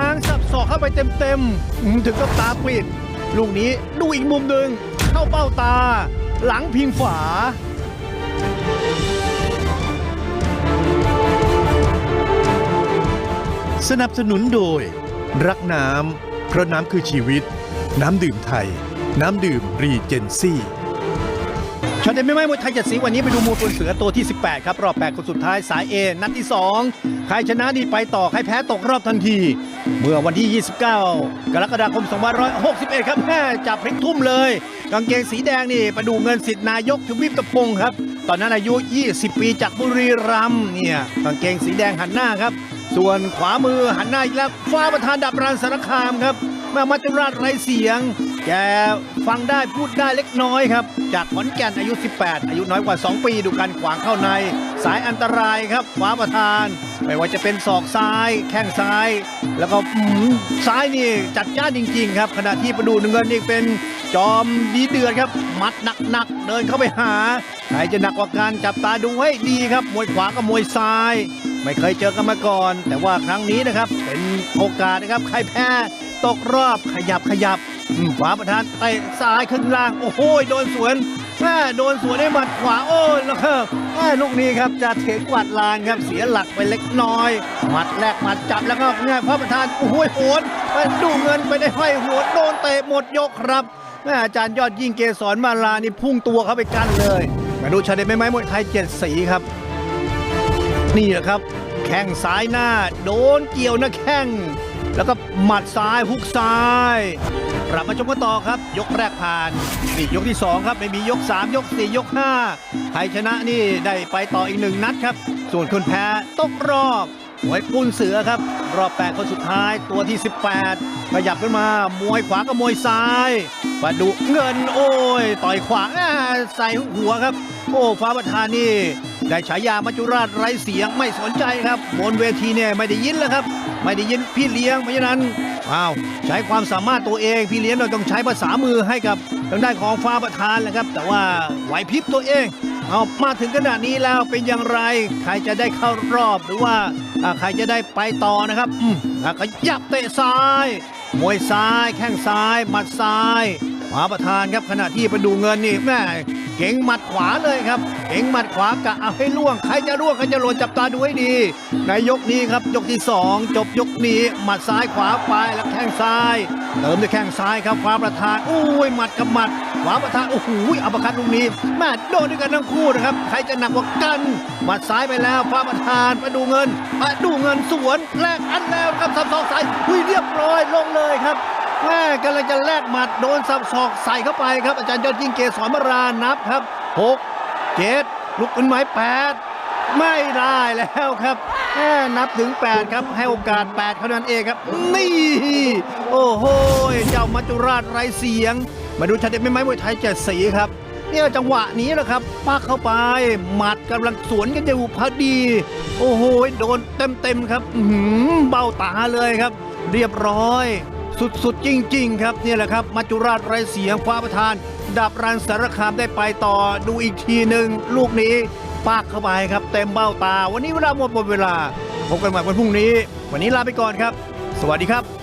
ง้างสับศอกเข้าไปเต็มๆอื้อถึงกับตาปิด ลูกนี้ดูอีกมุมหนึ่งเข้าเป้าตา หลังพิงฝา สนับสนุนโดย รักน้ำเพราะน้ำคือชีวิต น้ำดื่มไทย น้ำดื่มรีเจนซี่ ชาเดนไม่ไม่มวยไทยจัดสีวันนี้ไปดูมูลตัวเสือตัวที่ 18 ครับ รอบ 8 คนสุดท้ายสายเอนัดที่ 2 ใครชนะนี่ไปต่อ ใครแพ้ตกรอบทันที เมื่อวันที่ 29 กรกฎาคม 2561 ครับแม่จับพลิกทุ่มเลย กางเกงสีแดงนี่ประดูเงินสิทธินายกทวีปตะพงครับ ตอนนั้นอายุ 20 ปีจากบุรีรัมย์เนี่ยกางเกงสีแดงหันหน้าครับ ส่วนขวามือหันหน้าอีกแล้วฟ้าประธานดับรันสารคามครับแม่มัจจุราชไรเสียง แกฟังได้พูดได้เล็กน้อยครับ จากขอนแก่นอายุ 18 อายุน้อยกว่า 2 ปีดูการขวางเข้าใน สายอันตรายครับฟ้าประธาน ไม่ว่าจะเป็นศอกซ้าย แข้งซ้าย แล้วก็ซ้ายนี่จัดจ้านจริง ๆ ครับ ขณะที่ประดูเงินนี่เป็นจอมดีเดือดครับมัดหนักๆเดินเข้าไปหาใครจะหนักกว่าการจับตาดูให้ดีครับมวยขวากับมวยซ้าย ไม่เคยเจอกันมาก่อน แต่ว่าครั้งนี้นะครับเป็นโอกาสนะครับใครแพ้ตกรอบขยับขยับ ขวาประธานเตะซ้ายขึ้นล่าง โอ้โหโดนสวนแม่โดนสวนให้หมัดขวาโอ้ยแล้วก็แม่ลูกนี้ครับจะเถงกวาดลานครับเสียหลักไปเล็กน้อยหมัดแรกหมัดจับแล้วก็ง่ายพระประธานโอ้โหโหนไปดูเงินไปได้ห้อยหัวโดนเตะหมดยกครับแม่อาจารย์ยอดยิ่งเกษรมาลานี่พุ่งตัวเข้าไปกั้นเลยมาดูชาเดนไม่ไม้มวยไทยเจ็ดสีครับนี่แหละครับ แข้งซ้ายหน้า โดนเกี่ยวนะแข้ง แล้วก็หมัดซ้ายฮุกซ้ายกลับมาชมกันต่อครับ ยกแรกผ่านนี่ยกที่ 2 ครับ ไม่มียก 3 ยก 4 ยก 5 ใครชนะนี่ได้ไปต่ออีกหนึ่งนัดครับ ส่วนคนแพ้ตกรอบมวยกุนเสือครับ รอบ 8 คนสุดท้ายตัวที่ 18 ขยับขึ้นมา มวยขวากับมวยซ้ายมาดูเงินโอ้ย ต่อยขวาอ่าใส่หัวครับ โอ้ฟ้าประธานนี่ ได้ฉายามัจจุราชไร้เสียงไม่สนใจครับ บนเวทีเนี่ยไม่ได้ยินแล้วครับ ไม่ได้ยินพี่เลี้ยงเพราะฉะนั้นอ้าวใช้ความสามารถตัวเองพี่เลี้ยงเราต้องใช้ภาษามือให้กับทางด้านของฟ้าประธานแหละครับ แต่ว่าไหวพริบตัวเองเอามาถึงขนาดนี้แล้วเป็นอย่างไร ใครจะได้เข้ารอบหรือว่าใครจะได้ไปต่อนะครับอืมขยับเตะซ้ายมวยซ้าย แข้งซ้ายหมัดซ้ายขวาประธานครับขณะที่ไปดูเงินนี่แม่ เก่งหมัดขวาเลยครับเก่งหมัดขวากะเอาให้ล่วงใครจะล่วงใครจะหล่นจับตาดูให้ดี ในยกนี้ครับยกที่สองจบยกนี้หมัดซ้ายขวาไปแล้วแข้งซ้ายเติมด้วยแข้งซ้ายครับขวาประธานอุ้ยหมัดกับหมัดขวาประธานโอ้โหอัปเปร์คัตลูกนี้แม่โดนด้วยกันทั้งคู่นะครับใครจะหนักกว่ากันหมัดซ้ายไปแล้วขวาประธานมาดูเงินมาดูเงินสวนแลกอันแล้วครับสับสองสายหุยเรียบร้อยลงเลยครับ แม่กำลังจะแลกหมัดโดนสับศอกใส่เข้าไปครับ อาจารย์ยอดยิ่งเกษรมารานับครับหกเจ็ดลุกขึ้นไม้แปดไม่ได้แล้วครับแม่นับถึง 8 ครับ ให้โอกาส8เท่านั้นเองครับ นี่ โอ้โห เจ้ามัจจุราชไรเสียง มาดูชาเด็ดไม่ไม้มวยไทยเจ็ดสีครับ เนี่ยจังหวะนี้แหละครับปักเข้าไป หมัดกำลังสวนกันอยู่พอดี โอ้โห โดนเต็มๆครับหือเบ้าตาเลยครับ เรียบร้อย สุดๆ จริง ๆ ครับนี่แหละครับมัจจุราชไรเสียงฟ้าประธาน ดับรันสารคามได้ไปต่อดูอีกทีหนึ่งลูกนี้ปากเข้าไปครับ เต็มเบ้าตา วันนี้เวลาหมดหมดเวลาพบกันใหม่วันพรุ่งนี้ วันนี้ลาไปก่อนครับ สวัสดีครับ